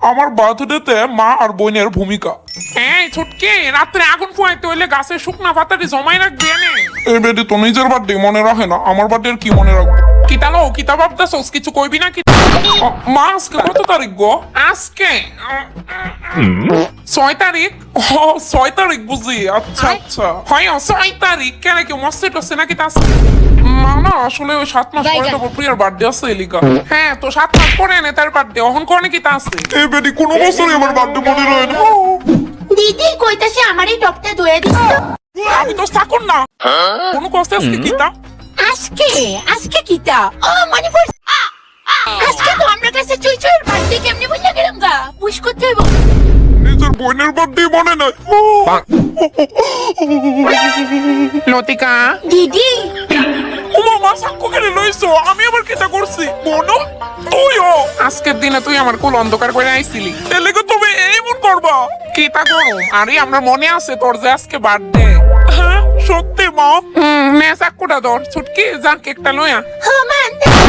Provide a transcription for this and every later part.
আমার বার্থডেতে মা আর বোনের ভূমিকা। এই ছুটকে রাত্রে আগুন পোয়াইতে হইলে গাছের শুকনা পাতাটি জমাই রাখবি এনে। এই বেটি তো নিজের বার্থডে মনে রাখে না আমার বার্থডে কি মনে রাখব? কিতালো কিতা ভাবতেছস কিছু কইবি না কি আ, মা আজকে কত তারিখ গো? আজকে ছয় তারিখ? ও ছয় তারিখ বুঝি। আচ্ছা আচ্ছা। হয় ছয় তারিখ। কেন কি মস্তে টসে নাকি তা না আসলে ওই সাত মাস পরে তো প্রিয়ার বার্থডে আছে এলিকা হ্যাঁ তো সাত মাস পরে এনে তার বার্থডে অহন কোনে কি তা আছে? এই বেটি কোনো বছরই আমার বার্থডে মনে রয় না। দিদি কইতাছে আমারই টপটা ধুয়ে দিস আমি তো চাকর না। কোনো কষ্ট আজকে কি তা? আজকে আজকে কিটা ও মনে আজকে বোনের বার্থডে মনে নাই। লতিকা। দিদি। ও মামা সাক্ষ্য কেড়ে লইছো আমি আবার কিতা করছি? বোনো তুইও আজকের দিনে তুই আমার কুল অন্ধকার করে আইছিলি। এলেকে তুমি এইমন করবা। কি তা করো? আরে আমার মনে আছে তোর যে আজকে বার্থডে হ্যাঁ সত্যি মা। হুম নে চাকুটা ধর ছুটকি যা কেকটা লইয়া। হমান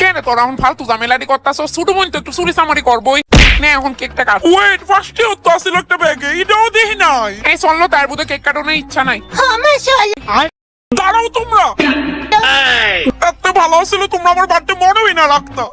কেন তোরা? এখন ফালতু ঝামেলাটি করতাস ছোট বোন তো একটু চুরি চামারি করবই। নে এখন কেকটা কাট। ওয়েট ফার্স্টে তো একটা ব্যাগে। এটাও দেখি নাই। এই চলল তার বুধে কেক কাটানোর ইচ্ছা নাই। আমার চল। দাঁড়াও তোমরা। এত ভালো ছিল তোমরা আমার বার্থডে মনেই না রাখতা।